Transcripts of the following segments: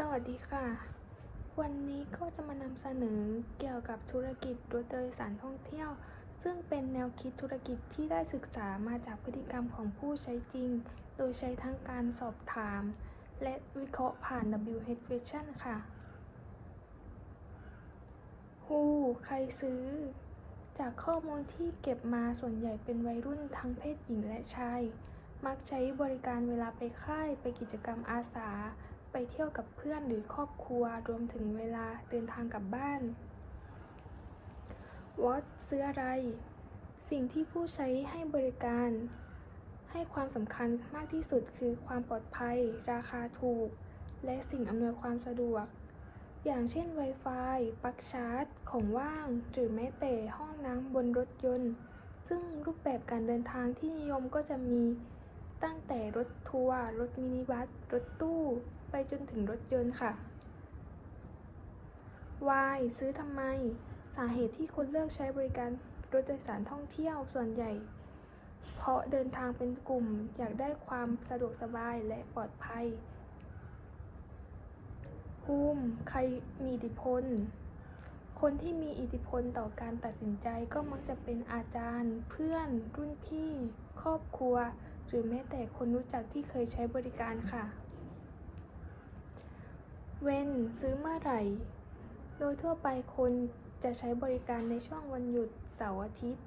สวัสดีค่ะ วันนี้ก็จะมานำเสนอเกี่ยวกับธุรกิจรถโดยสารท่องเที่ยว ซึ่งเป็นแนวคิดธุรกิจที่ได้ศึกษามาจากพฤติกรรมของผู้ใช้จริง โดยใช้ทั้งการสอบถาม และวิเคราะห์ผ่าน WH question ค่ะ Who ใครซื้อ จากข้อมูลที่เก็บมาส่วนใหญ่เป็นวัยรุ่นทั้งเพศหญิงและชาย มักใช้บริการเวลาไปค่ายไปกิจกรรมอาสา ไปเที่ยวกับเพื่อนหรือครอบครัวรวมถึงเวลาเดินทางกลับบ้าน What ซื้ออะไร สิ่งที่ผู้ใช้ให้บริการ ให้ความสำคัญมากที่สุดคือความปลอดภัย ราคาถูก และสิ่งอำนวยความสะดวก อย่างเช่น Wi-Fi ปลั๊กชาร์จ ของว่าง หรือแม้แต่ห้องน้ำบนรถยนต์ ซึ่งรูปแบบการเดินทางที่นิยมก็จะมีตั้งแต่รถทัวร์ รถมินิบัส รถตู้ ไปจนถึงรถยนต์ค่ะ Why ซื้อทำไม สาเหตุที่คนเลือกใช้บริการรถโดยสารท่องเที่ยวส่วนใหญ่ เพราะเดินทางเป็นกลุ่มอยากได้ความสะดวกสบายและปลอดภัย Whom ใครมีอิทธิพล คนที่มีอิทธิพลต่อการตัดสินใจก็มักจะเป็นอาจารย์ เพื่อน รุ่นพี่ ครอบครัว หรือแม้แต่คนรู้จักที่เคยใช้บริการค่ะ When ซื้อเมื่อไหร่ โดยทั่วไปคนจะใช้บริการในช่วงวันหยุดเสาร์อาทิตย์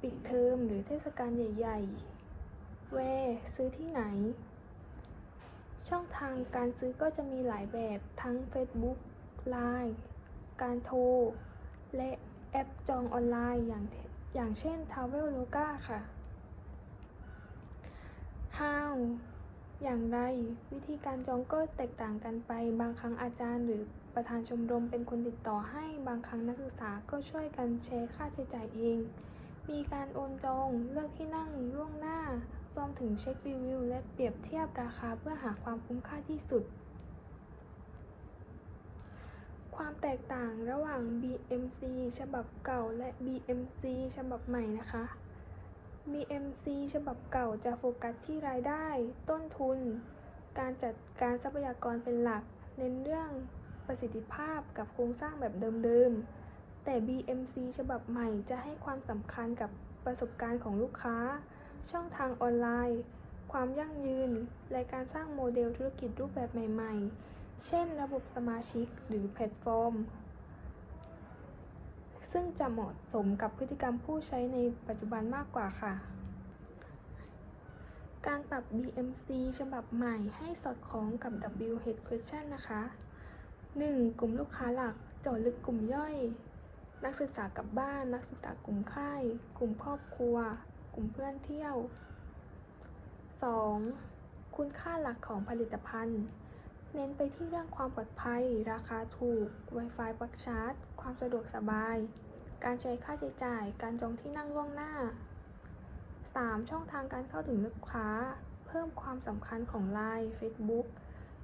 ปิดเทอมหรือเทศกาลใหญ่ๆ Where ซื้อที่ไหน ช่องทางการซื้อก็จะมีหลายแบบทั้ง Facebook Line การโทร และแอปจองออนไลน์อย่างอย่างเช่น Traveloka ค่ะ How อย่างไร วิธีการจองก็แตกต่างกันไป บางครั้งอาจารย์ หรือประธานชมรมเป็นคนติดต่อให้ บางครั้งนักศึกษาก็ช่วยกันแชร์ค่าใช้จ่ายเอง มีการโอนจอง เลือกที่นั่งล่วงหน้า รวมถึงเช็ครีวิว และเปรียบเทียบราคาเพื่อหาความคุ้มค่าที่สุด ความแตกต่างระหว่าง BMC ฉบับเก่าและ BMC ฉบับใหม่นะคะ BMC ฉบับเก่าจะโฟกัสที่รายได้ ต้นทุน การจัดการทรัพยากรเป็นหลัก เน้นเรื่องประสิทธิภาพกับโครงสร้างแบบเดิมๆ แต่ BMC ฉบับใหม่จะให้ความสำคัญกับประสบการณ์ของลูกค้า ช่องทางออนไลน์ ความยั่งยืน และการสร้างโมเดลธุรกิจรูปแบบใหม่ ๆ เช่น ระบบสมาชิกหรือแพลตฟอร์ม ซึ่งจะเหมาะสมกับพฤติกรรมผู้ใช้ในปัจจุบันมากกว่าค่ะ การปรับ BMC ฉบับใหม่ให้สอดคล้องกับ WH question นะคะ 1. กลุ่มลูกค้าหลักเจาะลึกกลุ่มย่อย นักศึกษากลับบ้าน นักศึกษากลุ่มค่าย กลุ่มครอบครัว กลุ่มเพื่อนเที่ยว 2. คุณค่าหลักของผลิตภัณฑ์ เน้นไปที่เรื่องความปลอดภัย ราคาถูก Wi-Fi ปลั๊กชาร์จ ความสะดวกสบาย การใช้ค่าใช้จ่าย การจองที่นั่งล่วงหน้า 3. ช่องทางการเข้าถึงลูกค้า เพิ่มความสำคัญของ Line Facebook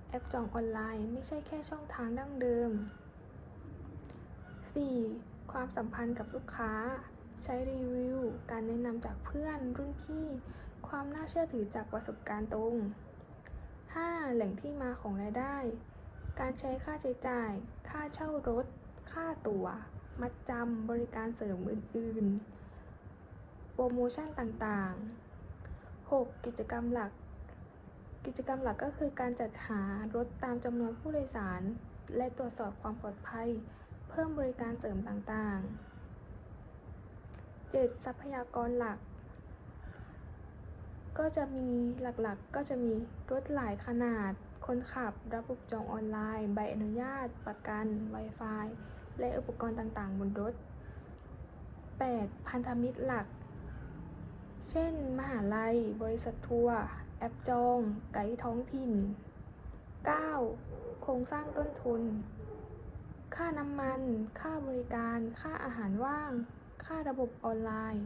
แอปจองออนไลน์ไม่ใช่แค่ช่องทางดั้งเดิม 4. ความสัมพันธ์กับลูกค้า ใช้รีวิว การแนะนำจากเพื่อนรุ่นพี่ ความน่าเชื่อถือจากประสบการณ์ตรง 5. แหล่งที่มาของรายได้ การใช้ค่าใช้จ่าย ค่าเช่ารถ ค่าตัว๋ว มัดจำ บริการเสริมอื่น ๆ โปรโมชั่นต่าง ๆ 6. กิจกรรมหลัก กิจกรรมหลักก็คือการจัดหารถตามจำนวนผู้โดยสาร และตรวจสอบความปลอดภัย เพิ่มบริการเสริมต่าง ๆ 7. ทรัพยากรหลัก ก็จะมีหลักๆก็จะมีรถหลายขนาด คนขับ ระบบจองออนไลน์ ใบอนุญาต ประกัน Wi-Fi และอุปกรณ์ต่างๆ บนรถ 8. พันธมิตรหลัก เช่น มหาลัย บริษัททัวร์ แอปจอง ไกด์ท้องถิ่น 9. โครงสร้างต้นทุน ค่าน้ำมัน ค่าบริการ ค่าอาหารว่าง ค่าระบบออนไลน์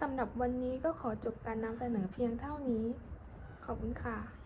สำหรับวันนี้ก็ขอจบการนำเสนอเพียงเท่านี้ ขอบคุณค่ะ